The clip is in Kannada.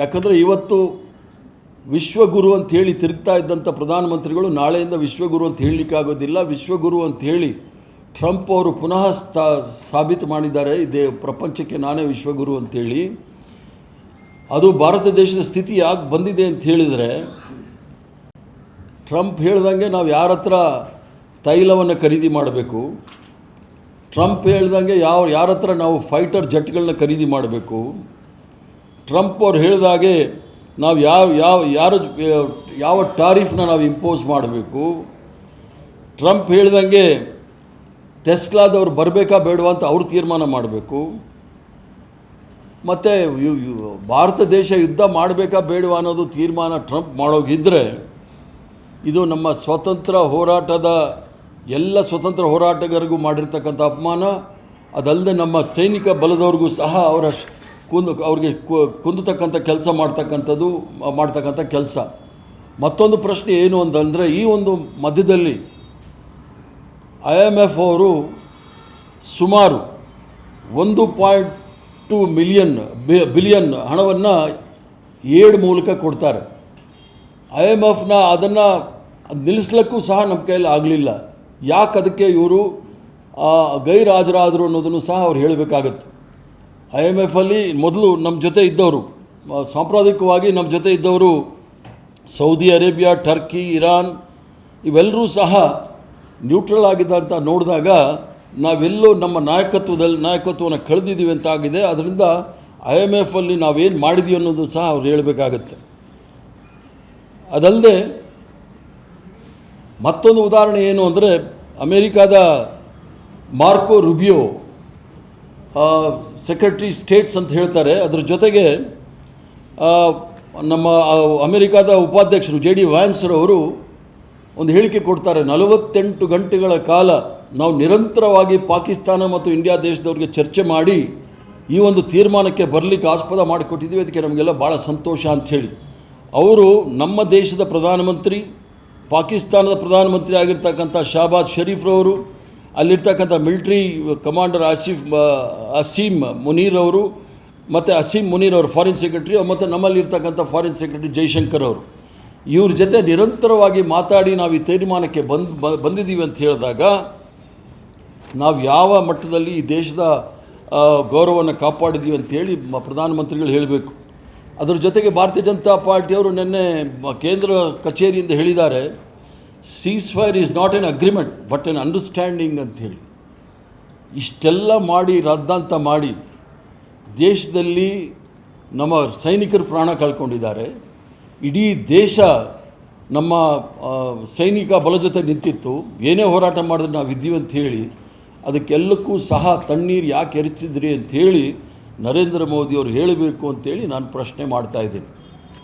ಯಾಕಂದರೆ ಇವತ್ತು ವಿಶ್ವಗುರು ಅಂತ ಹೇಳಿ ತಿರುಗ್ತಾ ಇದ್ದಂಥ ಪ್ರಧಾನಮಂತ್ರಿಗಳು ನಾಳೆಯಿಂದ ವಿಶ್ವಗುರು ಅಂತ ಹೇಳಲಿಕ್ಕಾಗೋದಿಲ್ಲ ವಿಶ್ವಗುರು ಅಂತ ಹೇಳಿ ಟ್ರಂಪ್ ಅವರು ಪುನಃ ಸ್ಥಾ ಸಾಬೀತು ಮಾಡಿದ್ದಾರೆ. ಇದೇ ಪ್ರಪಂಚಕ್ಕೆ ನಾನೇ ವಿಶ್ವಗುರು ಅಂತೇಳಿ ಅದು ಭಾರತ ದೇಶದ ಸ್ಥಿತಿ ಯಾಕೆ ಬಂದಿದೆ ಅಂತ ಹೇಳಿದರೆ, ಟ್ರಂಪ್ ಹೇಳ್ದಂಗೆ ನಾವು ಯಾರ ಹತ್ರ ತೈಲವನ್ನು ಖರೀದಿ ಮಾಡಬೇಕು, ಟ್ರಂಪ್ ಹೇಳ್ದಂಗೆ ಯಾವ ಯಾರ ಹತ್ರ ನಾವು ಫೈಟರ್ ಜೆಟ್ಗಳನ್ನ ಖರೀದಿ ಮಾಡಬೇಕು ಟ್ರಂಪ್ ಅವ್ರು ಹೇಳಿದಾಗೆ ನಾವು ಯಾವ ಯಾವ, ಯಾರ, ಯಾವ ಟಾರಿಫ್ನ ನಾವು ಇಂಪೋಸ್ ಮಾಡಬೇಕು? ಟ್ರಂಪ್ ಹೇಳ್ದಂಗೆ ಟೆಸ್ಲಾದವ್ರು ಬರಬೇಕಾ ಬೇಡವಾ ಅಂತ ಅವ್ರು ತೀರ್ಮಾನ ಮಾಡಬೇಕು. ಮತ್ತು ಭಾರತ ದೇಶ ಯುದ್ಧ ಮಾಡಬೇಕಾ ಬೇಡವಾ ಅನ್ನೋದು ತೀರ್ಮಾನ ಟ್ರಂಪ್ ಮಾಡೋಗಿದ್ದರೆ ಇದು ನಮ್ಮ ಸ್ವತಂತ್ರ ಹೋರಾಟದ, ಎಲ್ಲ ಸ್ವತಂತ್ರ ಹೋರಾಟಗಾರರಿಗೂ ಮಾಡಿರ್ತಕ್ಕಂಥ ಅಪಮಾನ. ಅದಲ್ಲದೆ ನಮ್ಮ ಸೈನಿಕ ಬಲದವ್ರಿಗೂ ಸಹ ಅವರ ಕುಂದು ಅವ್ರಿಗೆ ಕುಂದತಕ್ಕಂಥ ಕೆಲಸ ಮಾಡ್ತಕ್ಕಂಥದ್ದು, ಮಾಡ್ತಕ್ಕಂಥ ಕೆಲಸ. ಮತ್ತೊಂದು ಪ್ರಶ್ನೆ ಏನು ಅಂತಂದರೆ, ಈ ಒಂದು ಮಧ್ಯದಲ್ಲಿ ಐ ಎಂ ಎಫ್ ಅವರು ಸುಮಾರು ಒಂದು ಪಾಯಿಂಟ್ ಟು ಮಿಲಿಯನ್ ಬಿಲಿಯನ್ ಹಣವನ್ನು ಏಡ್ ಮೂಲಕ ಕೊಡ್ತಾರೆ. ಐ ಎಂ ಎಫ್ನ ಅದನ್ನು ನಿಲ್ಲಿಸ್ಲಿಕ್ಕೂ ಸಹ ನಮ್ಮ ಕೈಯಲ್ಲಿ ಆಗಲಿಲ್ಲ. ಯಾಕೆ ಅದಕ್ಕೆ ಇವರು ಗೈರಾಜರಾದರು ಅನ್ನೋದನ್ನು ಸಹ ಅವ್ರು ಹೇಳಬೇಕಾಗತ್ತೆ. ಐ ಎಂ ಎಫಲ್ಲಿ ಮೊದಲು ನಮ್ಮ ಜೊತೆ ಇದ್ದವರು ಸಾಂಪ್ರದಾಯಿಕವಾಗಿ ನಮ್ಮ ಜೊತೆ ಇದ್ದವರು ಸೌದಿ ಅರೇಬಿಯಾ, ಟರ್ಕಿ, ಇರಾನ್ ಇವೆಲ್ಲರೂ ಸಹ ನ್ಯೂಟ್ರಲ್ ಆಗಿದ್ದಂತ ನೋಡಿದಾಗ ನಾವೆಲ್ಲೋ ನಮ್ಮ ನಾಯಕತ್ವದಲ್ಲಿ, ನಾಯಕತ್ವವನ್ನು ಕಳೆದಿದ್ದೀವಿ ಅಂತ ಆಗಿದೆ. ಅದರಿಂದ ಐ ಎಂ ಎಫಲ್ಲಿ ನಾವೇನು ಮಾಡಿದ್ದೀವಿ ಅನ್ನೋದು ಸಹ ಅವ್ರು ಹೇಳಬೇಕಾಗತ್ತೆ. ಅದಲ್ಲದೆ ಮತ್ತೊಂದು ಉದಾಹರಣೆ ಏನು ಅಂದರೆ ಅಮೇರಿಕಾದ ಮಾರ್ಕೋ ರುಬಿಯೋ ಸೆಕ್ರೆಟರಿ ಸ್ಟೇಟ್ಸ್ ಅಂತ ಹೇಳ್ತಾರೆ. ಅದರ ಜೊತೆಗೆ ನಮ್ಮ ಅಮೆರಿಕಾದ ಉಪಾಧ್ಯಕ್ಷರು ಜೆ ಡಿ ವ್ಯಾನ್ಸ್ರವರು ಒಂದು ಹೇಳಿಕೆ ಕೊಡ್ತಾರೆ. ನಲವತ್ತೆಂಟು ಗಂಟೆಗಳ ಕಾಲ ನಾವು ನಿರಂತರವಾಗಿ ಪಾಕಿಸ್ತಾನ ಮತ್ತು ಇಂಡಿಯಾ ದೇಶದವ್ರಿಗೆ ಚರ್ಚೆ ಮಾಡಿ ಈ ಒಂದು ತೀರ್ಮಾನಕ್ಕೆ ಬರಲಿಕ್ಕೆ ಆಸ್ಪದ ಮಾಡಿಕೊಟ್ಟಿದ್ದೀವಿ. ಅದಕ್ಕೆ ನಮಗೆಲ್ಲ ಭಾಳ ಸಂತೋಷ ಅಂಥೇಳಿ ಅವರು ನಮ್ಮ ದೇಶದ ಪ್ರಧಾನಮಂತ್ರಿ, ಪಾಕಿಸ್ತಾನದ ಪ್ರಧಾನಮಂತ್ರಿ ಆಗಿರ್ತಕ್ಕಂಥ ಶಹಬಾಜ್ ಶರೀಫ್ರವರು ಅಲ್ಲಿರ್ತಕ್ಕಂಥ ಮಿಲ್ಟ್ರಿ ಕಮಾಂಡರ್ ಆಸಿಫ್ ಅಸೀಮ್ ಮುನೀರ್ ಅವರು ಮತ್ತು ಅಸೀಮ್ ಮುನೀರ್ ಅವರು ಫಾರಿನ್ ಸೆಕ್ರೆಟರಿ ಮತ್ತು ನಮ್ಮಲ್ಲಿರ್ತಕ್ಕಂಥ ಫಾರಿನ್ ಸೆಕ್ರೆಟರಿ ಜೈಶಂಕರ್ ಅವರು. ಇವ್ರ ಜೊತೆ ನಿರಂತರವಾಗಿ ಮಾತಾಡಿ ನಾವು ಈ ತೀರ್ಮಾನಕ್ಕೆ ಬಂದು ಬಂದಿದ್ದೀವಿ ಅಂತ ಹೇಳಿದಾಗ ನಾವು ಯಾವ ಮಟ್ಟದಲ್ಲಿ ಈ ದೇಶದ ಗೌರವವನ್ನು ಕಾಪಾಡಿದ್ದೀವಿ ಅಂತೇಳಿ ಪ್ರಧಾನಮಂತ್ರಿಗಳು ಹೇಳಬೇಕು. ಅದರ ಜೊತೆಗೆ ಭಾರತೀಯ ಜನತಾ ಪಾರ್ಟಿಯವರು ನಿನ್ನೆ ಕೇಂದ್ರ ಕಚೇರಿಯಿಂದ ಹೇಳಿದ್ದಾರೆ. Ceasefire is not an agreement but an understanding ಅಂಥೇಳಿ ಇಷ್ಟೆಲ್ಲ ಮಾಡಿ ರದ್ದಾಂತ ಮಾಡಿ, ದೇಶದಲ್ಲಿ ನಮ್ಮ ಸೈನಿಕರು ಪ್ರಾಣ ಕಳ್ಕೊಂಡಿದ್ದಾರೆ. ಇಡೀ ದೇಶ ನಮ್ಮ ಸೈನಿಕ ಬಲ ಜೊತೆ ನಿಂತಿತ್ತು. ಏನೇ ಹೋರಾಟ ಮಾಡಿದ್ರೆ ನಾವು ಇದ್ದೀವಿ ಅಂತ ಹೇಳಿ, ಅದಕ್ಕೆಲ್ಲಕ್ಕೂ ಸಹ ತಣ್ಣೀರು ಯಾಕೆ ಎರಚಿದ್ರಿ ಅಂಥೇಳಿ ನರೇಂದ್ರ ಮೋದಿಯವರು ಹೇಳಬೇಕು ಅಂತೇಳಿ ನಾನು ಪ್ರಶ್ನೆ ಮಾಡ್ತಾ ಇದ್ದೀನಿ.